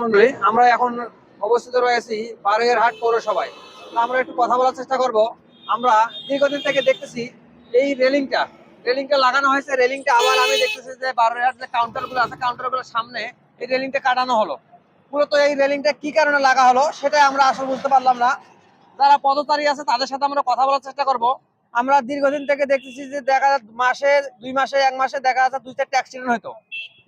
মন্ডলী, আমরা এখন অবস্থিত রয়েছি বারোয়ারহাট পৌরসভায়। তো আমরা একটু কথা বলার চেষ্টা করব। আমরা দীর্ঘদিন থেকে দেখতেছি এই রেলিংটা। রেলিংটা লাগানো হয়েছে, রেলিংটা আবার আমি দেখতেছি যে বারোয়ারহাট যে কাউন্টারগুলো আছে কাউন্টারগুলোর সামনে এই রেলিংটা কাটানো হলো। মূলত এই রেলিংটা কি কারণে লাগা হলো সেটা আমরা আসলে বুঝতে পারলাম না। যারা পদচারী আছে, তাদের সাথে আমরা কথা বলার চেষ্টা করব। আমরা দীর্ঘদিন থেকে দেখতেছি যে দেখা মাসে দুই মাসে এক মাসে দেখা যাচ্ছে দুই চারটে অ্যাক্সিডেন্ট হতো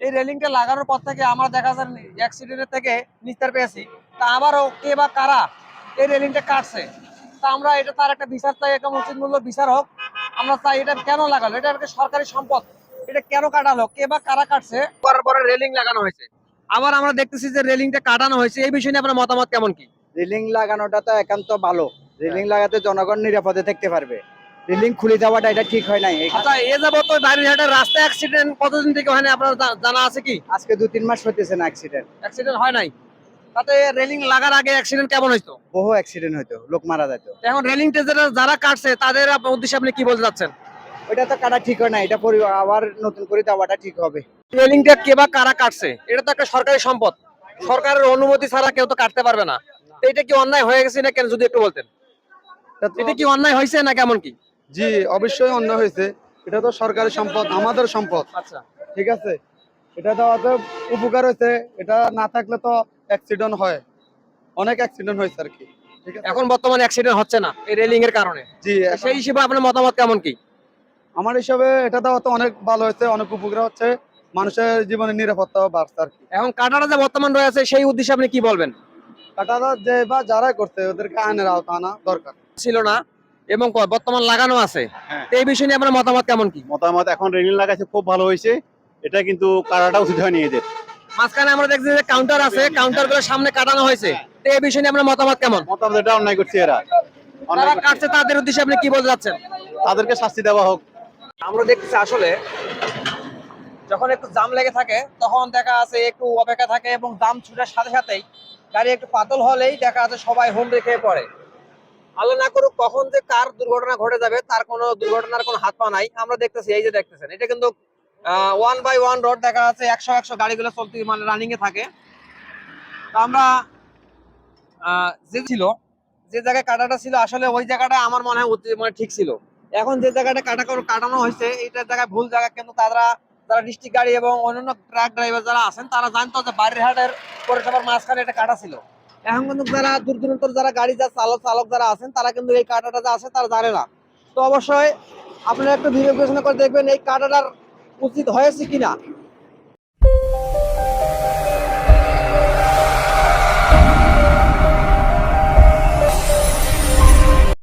এই রেলিংটা লাগানোর পর থেকে আমরা দেখা যায় অ্যাক্সিডেন্টের থেকে নিস্তার পেয়েছি। তা আবারও কে বা কারা এই রেলিংটা কাটছে? তা আমরা এটা তার একটা বিচার চাই একটা উচিত মূল্য বিচার হোক। আমরা চাই এটা কেন লাগালো? এটা একটা সরকারি সম্পদ। এটা কেন কাটালো? কে বা কারা কাটছে? করার পরে রেলিং লাগানো হয়েছে। আবার আমরা দেখতেছি যে রেলিংটা কাটানো হয়েছে। এই বিষয়ে নিয়ে আপনার মতামত কেমন কি? রেলিং লাগানোটা তো একান্ত ভালো। রেলিং লাগাতে জনগণ নিরাপদে থাকতে পারবে। রেলিং খুলে দেওয়াটা এটা ঠিক হয় নাই। আচ্ছা এ যাবত তো বাড়িরহাটের রাস্তা অ্যাক্সিডেন্ট কতদিন থেকে হয় না আপনার জানা আছে কি? আজকে দু তিন মাস হইতেছে না অ্যাক্সিডেন্ট অ্যাক্সিডেন্ট হয় নাই। তাতে রেলিং লাগার আগে অ্যাক্সিডেন্ট কেমন হইতো? বহু অ্যাক্সিডেন্ট হইতো লোক মারা যেত। এখন রেলিং যারা যারা কাটছে তাদের উদ্দেশ্যে আপনি কি বলতে চাচ্ছেন? ওইটা তো কাটা ঠিক হয় না এটা আবার নতুন করে দেওয়াটা ঠিক হবে। রেলিংটা কে বা কারা কাটছে? এটা তো একটা সরকারি সম্পদ। সরকারের অনুমতি ছাড়া কেউ তো কাটতে পারবে না। এটা কি অন্যায় হয়ে গেছে না কেন যদি একটু বলতেন? এটা কি অন্যায় হয়েছে না কেমন কি? জি অবশ্যই অন্য হয়েছে। এটা তো সরকারি সম্পদ আমাদের সম্পদ। আচ্ছা। ঠিক আছে? এটা দেওয়াতে উপকার হয়েছে এটা না থাকলে তো অ্যাক্সিডেন্ট হয়। অনেক অ্যাক্সিডেন্ট হয়েছে আর কি। এখন বর্তমানে অ্যাক্সিডেন্ট হচ্ছে না এই রেলিং এর কারণে। জি সেই হিসেবে আপনার মতামত কেমন কি? আমার হিসাবে এটা দেওয়াতে অনেক ভালো হয়েছে অনেক উপকার হচ্ছে। মানুষের জীবনে নিরাপত্তা বাড়ছে আর কি। এখন কাটাটা যে বর্তমান রয়েছে সেই উদ্দেশ্যে আপনি কি বলবেন? কাটারা যে বা যারা করছে ওদেরকে আইনের আওতা আনা দরকার। ছিল না এবং বর্তমান লাগানো আছে। হ্যাঁ। এই বিষয় নিয়ে আপনার মতামত কেমন কি? মতামত এখন রেলিং লাগাইছে খুব ভালো হয়েছে। এটা কিন্তু কারাটা উচিত হয়নি এদের। মাঝখানে আমরা দেখছি যে কাউন্টার আছে কাউন্টারগুলোর সামনে কাটানো হয়েছে। তো এই বিষয় নিয়ে আপনার মতামত কেমন? মতামত এটা অন্যায় করছে এরা। অন্যায় কাটছে তাদের উদ্দেশ্যে আপনি কি বলতে চাচ্ছেন? তাদেরকে শাস্তি দেওয়া হোক। আমরা দেখতেছি আসলে যখন একটু জাম লেগে থাকে তখন দেখা আছে একটু অপেক্ষা থাকে এবং জাম ছুটার সাথে সাথেই গাড়ি একটু পাতল হলেই দেখা যাচ্ছে সবাই হোম রেখে পড়ে। আল্লাহ না করুক কখন যে কার দুর্ঘটনা ঘটে যাবে, তার কোনো দুর্ঘটনার কোনো হাত পা নাই। আমরা দেখতেছি, এই যে দেখতেছেন, এটা কিন্তু ওয়ান বাই ওয়ান রোড দেখা যাচ্ছে, একশো একশো গাড়িগুলো চলতে মানে রানিং এ থাকে। আমরা যে ছিল, যে জায়গায় কাটাটা ছিল, আসলে ওই জায়গাটা আমার মনে হয় মানে ঠিক ছিল। এখন যে জায়গাটা কাটা কাটানো হয়েছে এইটার জায়গায় ভুল জায়গা, কিন্তু তারা, যারা ডিস্ট্রিক্ট গাড়ি এবং অন্যান্য ট্রাক ড্রাইভার যারা আছেন, তারা জানতো যে বাড়িরহাটের পৌরসভার মাঝখানে এটা কাটা ছিল। এখন কিন্তু যারা দূর দূরান্তর যারা গাড়ি যা চালক চালক যারা আছেন, তারা কিন্তু এই কাটাটা যা আছে তারা জানে না। তো অবশ্যই আপনারা একটু বিবেচনা করে দেখবেন এই কাটাটার উচিত হয়েছে কিনা।